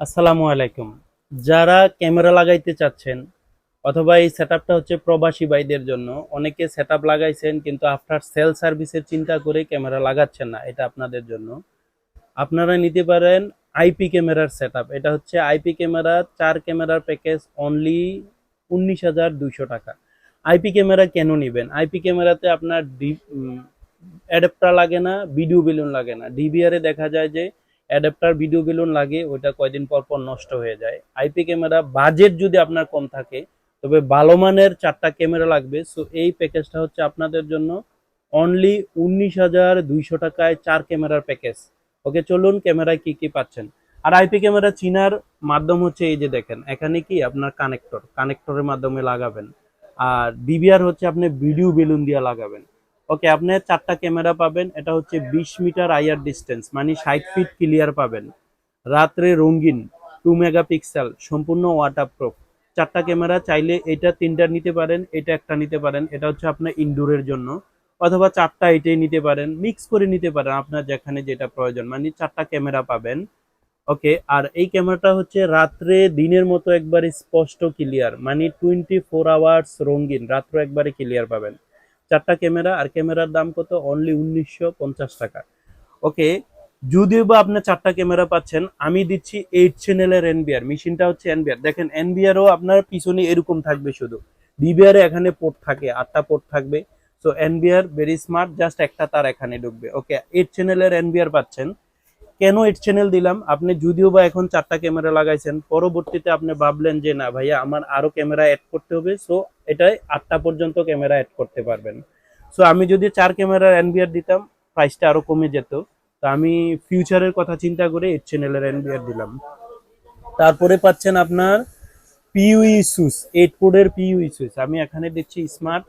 আসসালামু আলাইকুম। যারা ক্যামেরা লাগাইতে চাচ্ছেন অথবা এই সেটআপটা হচ্ছে প্রবাসী ভাইদের জন্য, অনেকে সেটআপ লাগাইছেন কিন্তু আফটার সেল সার্ভিসের চিন্তা করে ক্যামেরা লাগাচ্ছেন না, এটা আপনাদের জন্য। আপনারা নিতে পারেন আইপি ক্যামেরার সেটআপ, এটা হচ্ছে আইপি ক্যামেরা, চার ক্যামেরার প্যাকেজ অনলি উনিশ হাজার দুইশো টাকা। আইপি ক্যামেরা কেন নেবেন? আইপি ক্যামেরাতে আপনার ডি অ্যাডাপ্টার লাগে না ভিডিও বেলুন লাগে না। ডিভিআরে দেখা যায় যে অ্যাডাপ্টার ভিডিও বেলুন লাগে, ওইটা কয়দিন পর পর নষ্ট হয়ে যায়। আইপি ক্যামেরা বাজেট যদি আপনার কম থাকে, তবে ভালো মানের চারটা ক্যামেরা লাগবে। সো এই প্যাকেজটা হচ্ছে আপনাদের জন্য অনলি উনিশ হাজার দুইশো টাকায় চার ক্যামেরার প্যাকেজ ওকে চলুন ক্যামেরায় কি কি পাচ্ছেন। আর আইপি ক্যামেরা চিনার মাধ্যম হচ্ছে এই যে দেখেন, এখানে কি আপনার কানেক্টর কানেক্টরের মাধ্যমে লাগাবেন। আর ডিবিআর হচ্ছে আপনি ভিডিও বেলুন দিয়ে লাগাবেন। ওকে, আপনি চারটা ক্যামেরা পাবেন। এটা হচ্ছে বিশ মিটার আইয়ার ডিস্টেন্স মানে ষাট ফিট ক্লিয়ার পাবেন। রাত্রে রঙিন টু মেগাপিক্সেল সম্পূর্ণ ওয়াটারপ্রুফ চারটা ক্যামেরা চাইলে এটা তিনটা নিতে পারেন, এটা একটা নিতে পারেন। এটা হচ্ছে আপনার ইনডোরের জন্য। অথবা চারটা এটাই নিতে পারেন মিক্স করে নিতে পারেন আপনার যেখানে যেটা প্রয়োজন মানে চারটা ক্যামেরা পাবেন। ওকে, আর এই ক্যামেরাটা হচ্ছে রাত্রে দিনের মতো একবারে স্পষ্ট ক্লিয়ার মানে টোয়েন্টি ফোর আওয়ার্স রঙিন, রাত্র একবারে ক্লিয়ার পাবেন। চারটা ক্যামেরা আর ক্যামেরার দাম কত? অনলি উনিশশো পঞ্চাশ টাকা। ওকে, যদিও বা আপনি চারটা ক্যামেরা পাচ্ছেন, আমি দিচ্ছি এইট চ্যানেলের এনবিআর মেশিনটা হচ্ছে এনবিআর দেখেন এনবিআরও আপনার পিছনে এরকম থাকবে শুধু। ডিবিআর এখানে পোর্ট থাকে, আটটা পোর্ট থাকবে। So NVR very smart just একটা তার এখানে ঢুকবে। ওকে এইট চ্যানেলের এনবিআর পাচ্ছেন। কেন এইট চ্যানেল দিলাম? আপনি যদিও বা এখন চারটা ক্যামেরা লাগাইছেন, পরবর্তীতে আপনি ভাবলেন যে, না ভাইয়া, আমার আরও ক্যামেরা অ্যাড করতে হবে। সো এটাই আটটা পর্যন্ত ক্যামেরা অ্যাড করতে পারবেন। সো আমি যদি চার ক্যামেরার এনবিআর দিতাম প্রাইসটা আরও কমে যেত। তো আমি ফিউচারের কথা চিন্তা করে এইট চ্যানেলের এনবিআর দিলাম। তারপরে পাচ্ছেন আপনার পিইউই সুইচ এইট কোডের পিইউই সুইচ আমি এখানে দেখছি স্মার্ট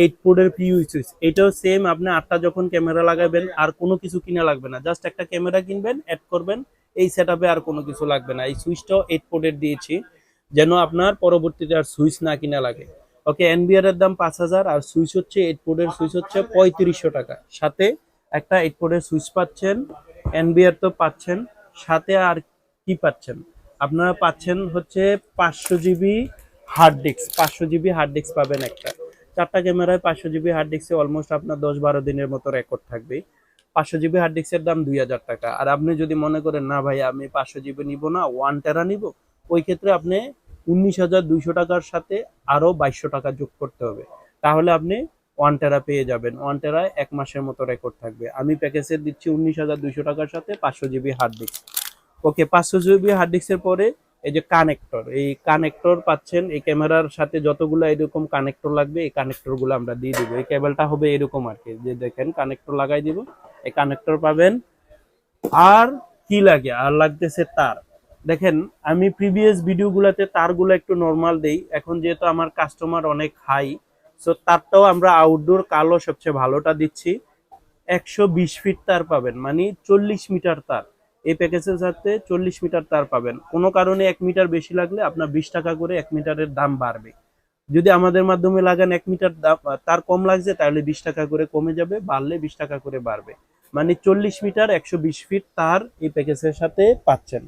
এইট কোডের পিইউই সুইচ এটাও সেম আপনি আটটা যখন ক্যামেরা লাগাবেন, আর কোনো কিছু কিনা লাগবে না। জাস্ট একটা ক্যামেরা কিনবেন অ্যাড করবেন, এই সেটআপে আর কোনো কিছু লাগবে না। এই সুইচটাও এইট কোডের দিয়েছি, যেন আপনার পরবর্তীতে আর সুইচ না কিনা লাগে। ওকে এনবিআর এর দাম পাঁচ হাজার, আর সুইচ হচ্ছে এইট কোডের সুইচ হচ্ছে পঁয়ত্রিশশো টাকা। সাথে একটা এইট কোডের সুইচ পাচ্ছেন এনবিআর তো পাচ্ছেন, সাথে আর কি পাচ্ছেন? আপনারা পাচ্ছেন হচ্ছে পাঁচশো জিবি হার্ড ডিস্ক পাঁচশো জিবি হার্ড ডিস্ক পাবেন একটা। চারটা ক্যামেরায় পাঁচশো জিবি হার্ড ডিস্কে অলমোস্ট আপনার দশ বারো দিনের মতো রেকর্ড থাকবে পাঁচশো জিবি হার্ড ডিস্কের দাম দুই হাজার টাকা। আর আপনি যদি মনে করেন, না ভাই, আমি পাঁচশো জিবি নিব না ওয়ান টেরা নিব, ওই ক্ষেত্রে আপনি উনিশ হাজার দুইশো টাকার সাথে আরও বাইশশো টাকা যোগ করতে হবে। তাহলে আপনি ওয়ান টেরা পেয়ে যাবেন। ওয়ান টেরায় এক মাসের মতো রেকর্ড থাকবে। আমি প্যাকেজে দিচ্ছি উনিশ হাজার দুইশো টাকার সাথে পাঁচশো জিবি হার্ড ডিস্ক ওকে, পাঁচশো জিবি হার্ড ডিস্কের পরে এই যে কানেক্টর এই কানেক্টর পাচ্ছেন, এই ক্যামেরার সাথে যতগুলো এরকম কানেক্টর লাগবে, এই কানেক্টরগুলো আমরা দিয়ে দিব। এই কেবলটা হবে এরকম আর কি, যে দেখেন কানেক্টর লাগাই দিব, এই কানেক্টর পাবেন। আর কি লাগে? আর লাগতেছে তার। দেখেন, আমি প্রিভিয়াস ভিডিওগুলোতে তারগুলো একটু নর্মাল দেই। এখন যেহেতু আমার কাস্টমার অনেক হাই সো তারটাও আমরা আউটডোর কালো সবচেয়ে ভালোটা দিচ্ছি। একশো বিশ ফিট তার পাবেন মানে চল্লিশ মিটার তার। এই প্যাকেজের সাথে চল্লিশ মিটার তার পাবেন। কোনো কারণে এক মিটার বেশি লাগলে আপনার বিশ টাকা করে এক মিটারের দাম বাড়বে। যদি আমাদের মাধ্যমে লাগান এক মিটার দাম তার কম লাগছে, তাহলে বিশ টাকা করে কমে যাবে, বাড়লে বিশ টাকা করে বাড়বে। মানে চল্লিশ মিটার একশো বিশ ফিট তার এই প্যাকেজের সাথে পাচ্ছেন।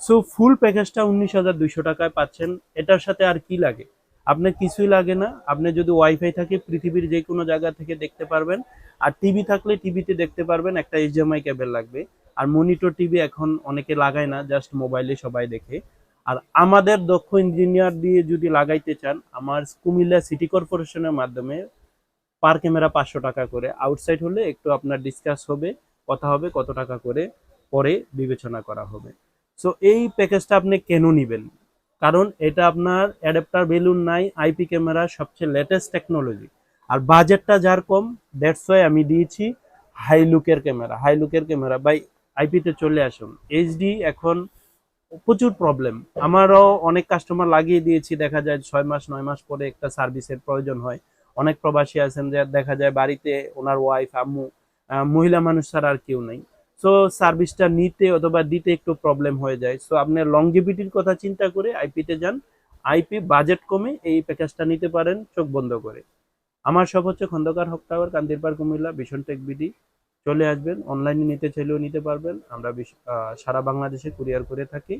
সো ফুল প্যাকেজটা উনিশ হাজার দুইশো টাকায় পাচ্ছেন। এটার সাথে আর কি লাগে? আপনার কিছুই লাগে না। আপনি যদি ওয়াইফাই থাকে, পৃথিবীর যে কোনো জায়গা থেকে দেখতে পারবেন। আর টিভি থাকলে টিভিতে দেখতে পারবেন, একটা এইচডিএমআই কেবল লাগবে। আর মনিটর টিভি এখন অনেকে লাগায় না জাস্ট মোবাইলে সবাই দেখে। আর আমাদের দক্ষ ইঞ্জিনিয়ার দিয়ে যদি লাগাইতে চান, আমার কুমিল্লা সিটি কর্পোরেশনের মাধ্যমে পার ক্যামেরা পাঁচশো টাকা করে। আউটসাইড হলে একটু আপনার ডিসকাস হবে, কথা হবে কত টাকা করে, পরে বিবেচনা করা হবে। সো এই প্যাকেজটা আপনি কেন নেবেন? কারণ এটা আপনার অ্যাডাপ্টার বেলুন নাই আইপি ক্যামেরা সবচেয়ে লেটেস্ট টেকনোলজি আর বাজেটটা যার কম দ্যাটস ওয়াই আমি দিয়েছি হাই লুকের ক্যামেরা হাই লুকের ক্যামেরা বাই আইপিতে চলে আসুন। এইচডি এখন প্রচুর প্রবলেম আমারও অনেক কাস্টমার লাগিয়ে দিয়েছি, দেখা যায় ছয় মাস, নয় মাস পরে একটা সার্ভিসের প্রয়োজন হয়। অনেক প্রবাসী আছেন যে দেখা যায় বাড়িতে ওনার ওয়াইফ আম্মু মহিলা মানুষ ছাড়া আর কেউ নেই। সো সার্ভিসটা নিতে অথবা দিতে একটু প্রবলেম হয়ে যায়। সো আপনার লংজিভিটির কথা চিন্তা করে আইপিতে যান। আইপি বাজেট কমে এই প্যাকেজটা নিতে পারেন, চোখ বন্ধ করে। আমার সব হচ্ছে Khandakar Haque tower Kandirpar Comilla, vision tech BD চলে আসবেন অনলাইনে নিতে চাইলেও নিতে পারবেন। আমরা সারা বাংলাদেশে কুরিয়ার করে থাকি।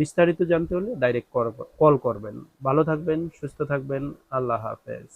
বিস্তারিত জানতে হলে ডাইরেক্ট কল করবেন। ভালো থাকবেন, সুস্থ থাকবেন। আল্লাহ হাফেজ।